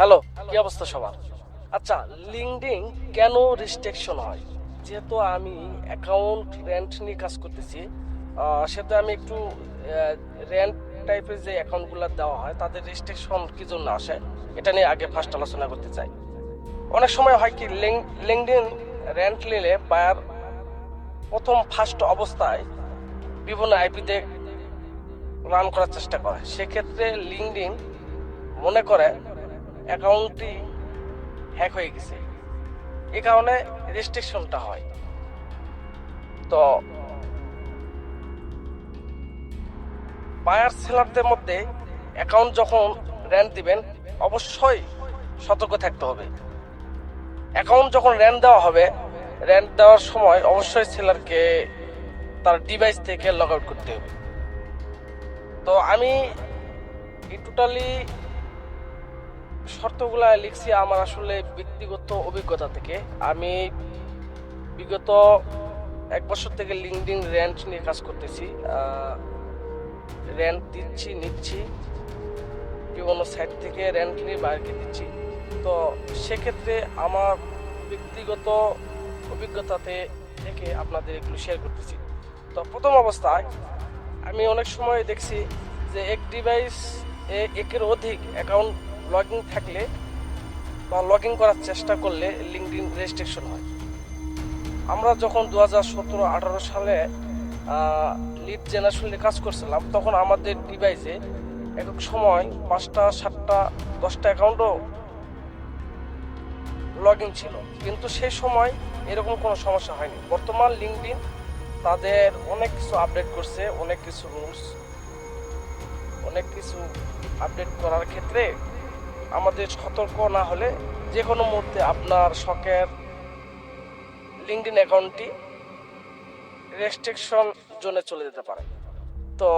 Hello, কি অবস্থা সবার? আচ্ছা লিঙ্কডিন কেন রেস্ট্রিকশন হয়? যেহেতু আমি অ্যাকাউন্ট রেন্ট নিয়ে কাজ করতেছি সেহেতু আমি একটু রেন্ট টাইপের যে অ্যাকাউন্টগুলো দেওয়া হয়, তাদের রেস্ট্রিকশন কি জন্য আসে? এটা নিয়ে আগে ফার্স্ট আলোচনা করতে চাই। অনেক সময় হয় কি লিঙ্কডিন রেন্ট নিলে বায়ার প্রথম ফার্স্ট অবস্থায় বিভিন্ন আইপিতে রান করার চেষ্টা করে। সেক্ষেত্রে লিঙ্কডিন মনে করে অ্যাকাউন্টটি হ্যাক হয়ে গেছে। এই কারণে রেস্ট্রিকশনটা হয়। তো বায়ার সেলারদের মধ্যে অ্যাকাউন্ট যখন র্যান্ট দিবেন, অবশ্যই সতর্ক থাকতে হবে। অ্যাকাউন্ট যখন র্যান্ট দেওয়া হবে র্যান্ট দেওয়ার সময় অবশ্যই সেলারকে তার ডিভাইস থেকে লগ আউট করতে হবে। তো আমি টোটালি শর্তগুলা লিখছি আমার আসলে ব্যক্তিগত অভিজ্ঞতা থেকে। আমি বিগত এক বছর থেকে লিঙ্কডিন রেন্ট নিয়ে কাজ করতেছি। রেন্ট দিচ্ছি, নিচ্ছি, বিভিন্ন সাইট থেকে রেন্ট নিয়ে বাইরে দিচ্ছি। তো সেক্ষেত্রে আমার ব্যক্তিগত অভিজ্ঞতাতে থেকে আপনাদের এগুলো শেয়ার করতেছি। তো প্রথম অবস্থায় আমি অনেক সময় দেখছি যে এক ডিভাইস একের অধিক অ্যাকাউন্ট লগ থাকলে বা লগ করার চেষ্টা করলে লিঙ্কডিন রেজিস্ট্রেশন হয়। আমরা যখন দু হাজার সতেরো আঠারো সালে লিড জেনারেশন কাজ করছিলাম, তখন আমাদের ডিভাইসে এক এক সময় পাঁচটা, সাতটা, দশটা অ্যাকাউন্টও লগ ইন ছিল। কিন্তু সেই সময় এরকম কোনো সমস্যা হয়নি। বর্তমান লিঙ্কডিন তাদের অনেক কিছু আপডেট করছে, অনেক কিছু রুলস অনেক কিছু আপডেট করার ক্ষেত্রে আমাদের সতর্ক না হলে যে কোনো মুহূর্তে আপনার শখের লিঙ্কডিন অ্যাকাউন্টটি রেস্ট্রিকশন জোনে চলে যেতে পারে। তো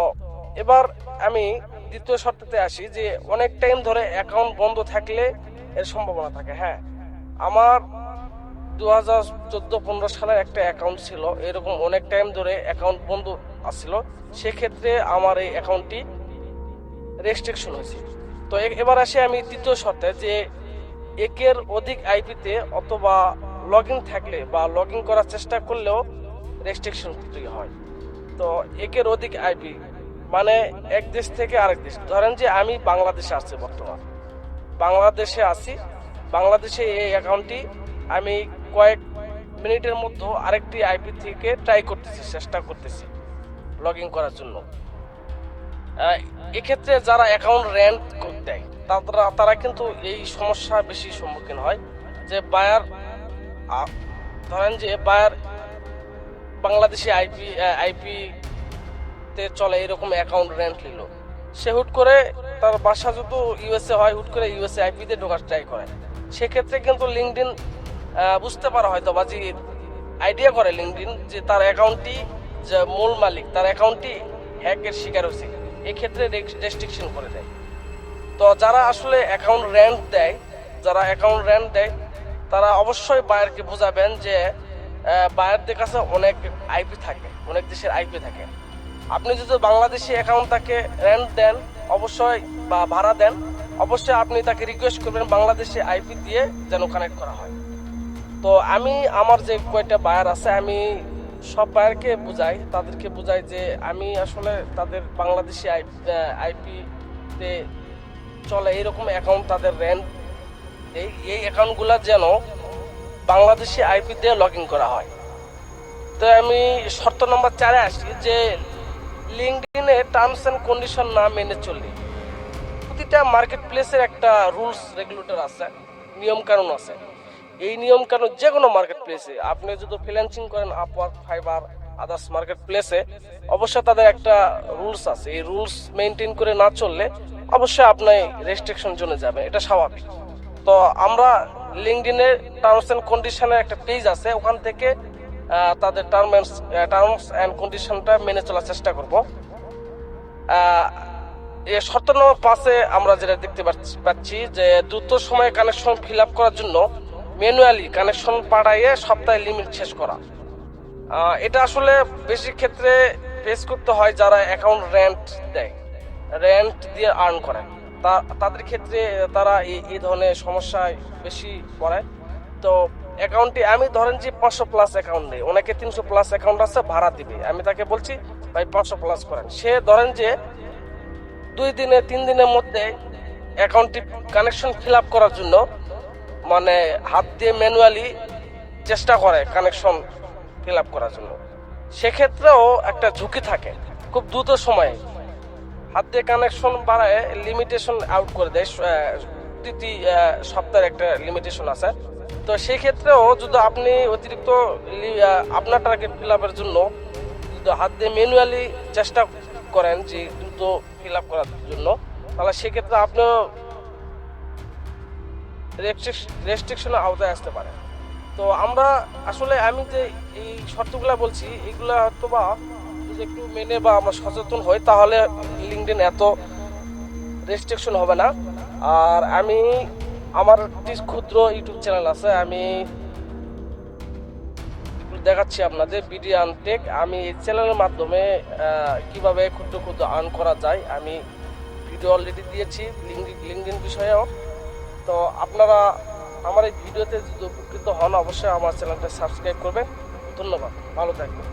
এবার আমি দ্বিতীয় শর্ততে আসি যে অনেক টাইম ধরে অ্যাকাউন্ট বন্ধ থাকলে এর সম্ভাবনা থাকে। হ্যাঁ আমার দু হাজার চোদ্দ পনেরো সালের একটা অ্যাকাউন্ট ছিল, এরকম অনেক টাইম ধরে অ্যাকাউন্ট বন্ধ আসছিল। সেক্ষেত্রে আমার এই অ্যাকাউন্টটি রেস্ট্রিকশন হয়েছে তো এবার আসি আমি তৃতীয় শর্তে, যে একের অধিক আইপিতে অথবা লগ থাকলে বা লগ করার চেষ্টা করলেও রেস্ট্রিকশন হয়। তো একের অধিক আইপি মানে এক দেশ থেকে আরেক দেশ। ধরেন যে আমি বাংলাদেশে আছি বর্তমান। বাংলাদেশে আছি, বাংলাদেশে এই অ্যাকাউন্টটি আমি কয়েক মিনিটের মধ্যে আরেকটি আইপি থেকে ট্রাই করতেছি, চেষ্টা করতেছি লগ ইন করার জন্য। এক্ষেত্রে যারা অ্যাকাউন্ট রেন্ট দেয় তারা তারা কিন্তু এই সমস্যা বেশি সম্মুখীন হয়। যে বায়ার ধরেন যে বায়ার বাংলাদেশি আইপি আইপি তে চলে এরকম অ্যাকাউন্ট রেন্ট নিল। সে হুট করে তার বাসা যদি ইউএসএ হয়, হুট করে ইউএসএ আইপি তে ঢোকার ট্রাই করে। সেক্ষেত্রে কিন্তু লিঙ্কডিন বুঝতে পারা হয়তো বা যে আইডিয়া করে লিঙ্কডিন যে তার অ্যাকাউন্টটি যে মূল মালিক, তার অ্যাকাউন্টটি হ্যাকের শিকার হয়েছে। এক্ষেত্রে রেস্ট্রিকশন করে দেয়। তো যারা আসলে অ্যাকাউন্ট রেন্ট দেয়, যারা অ্যাকাউন্ট রেন্ট দেয়, তারা অবশ্যই বায়ারকে বোঝাবেন যে বায়ারদের কাছে অনেক আইপি থাকে, অনেক দেশের আইপি থাকে। আপনি যদি বাংলাদেশি অ্যাকাউন্ট তাকে রেন্ট দেন, অবশ্যই বা ভাড়া দেন, অবশ্যই আপনি তাকে রিকোয়েস্ট করবেন বাংলাদেশি আইপি দিয়ে যেন কানেক্ট করা হয়। তো আমি, আমার যে কয়টা বায়ার আছে, আমি সব বায়ারকে বুঝাই, তাদেরকে বুঝাই যে আমি আসলে তাদের বাংলাদেশি আইপি আইপিতে চলে, এরকম অ্যাকাউন্ট তাদের রেন্ট এই এই অ্যাকাউন্টগুলো যেন বাংলাদেশি আইপি দিয়ে লগ ইন করা হয়। তো আমি শর্ত নম্বর চারে আসি যে লিঙ্কডিনে টার্মস অ্যান্ড কন্ডিশন না মেনে চললে প্রতিটা মার্কেট প্লেসের একটা রুলস রেগুলেটর আছে, নিয়মকানুন আছে। এই নিয়ম কানুন যে কোনো মার্কেট প্লেসে আপনি যদি ফ্রিল্যান্সিং করেন আপওয়ার্ক ফাইবার আদার্স মার্কেট প্লেসে অবশ্যই তাদের একটা রুলস আছে। এই রুলস মেনটেন করে না চললে অবশ্যই আপনি রেস্ট্রিকশন জোনে যাবে এটা স্বাভাবিক। তো আমরা লিঙ্কডিনের টার্মস অ্যান্ড কন্ডিশনের একটা পেজ আছে। ওখান থেকে তাদের টার্মস টার্মস অ্যান্ড কন্ডিশনটা মেনে চলার চেষ্টা করব। এ শর্ত নম্বর পাঁচে আমরা যেটা দেখতে পাচ্ছি যে দ্রুত সময়ে কানেকশন ফিল আপ করার জন্য ম্যানুয়ালি কানেকশন পাঠাইয়ে সপ্তাহে লিমিট শেষ করা। এটা আসলে বেশি ক্ষেত্রে ফেস করতে হয় যারা অ্যাকাউন্ট রেন্ট দেয়। রেন্ট দিয়ে আর্ন করে তা- তাদের ক্ষেত্রে তারা এই এই ধরনের সমস্যায় বেশি পড়ে। তো অ্যাকাউন্টে আমি ধরেন যে পাঁচশো প্লাস অ্যাকাউন্ট নেই অনেকে তিনশো প্লাস অ্যাকাউন্ট আছে, ভাড়া দিবে। আমি তাকে বলছি, ভাই, পাঁচশো প্লাস করেন। সে ধরেন যে দুই দিনে, তিন দিনের মধ্যে অ্যাকাউন্টটি কানেকশন ফিল আপ করার জন্য মানে হাত দিয়ে ম্যানুয়ালি চেষ্টা করে কানেকশন ফিল আপ করার জন্য। সেক্ষেত্রেও একটা ঝুঁকি থাকে খুব দ্রুত সময়ে। হাত দিয়ে কানেকশন বাড়ায় লিমিটেশন আউট করে দেয় আহ, প্রতি সপ্তাহের একটা লিমিটেশন আছে। তো সেই ক্ষেত্রেও যদি আপনি অতিরিক্ত আপনার টার্গেট ফিল আপের জন্য যদি হাত দিয়ে ম্যানুয়ালি চেষ্টা করেন যে দ্রুত ফিল আপ করার জন্য তাহলে সেক্ষেত্রে আপনিও রেস্ট্রিকশনের আওতায় আসতে পারে। তো আমরা আসলে আমি যে এই শর্তগুলা বলছি, এগুলা হয়তো বা যদি একটু মেনে বা আমরা সচেতন হই, তাহলে লিঙ্কডিন এত রেস্ট্রিকশন হবে না। আর আমি, আমার একটি ক্ষুদ্র ইউটিউব চ্যানেল আছে, আমি দেখাচ্ছি আপনাদের বিডিয়ান টেক আমি এই চ্যানেলের মাধ্যমে কীভাবে ক্ষুদ্র ক্ষুদ্র আর্ন করা যায়, আমি ভিডিও অলরেডি দিয়েছি লিঙ্কডিন বিষয়েও। তো আপনারা আমার এই ভিডিওতে যদি উপকৃত হন, অবশ্যই আমার চ্যানেলটা সাবস্ক্রাইব করবেন। ধন্যবাদ। ভালো থাকবেন।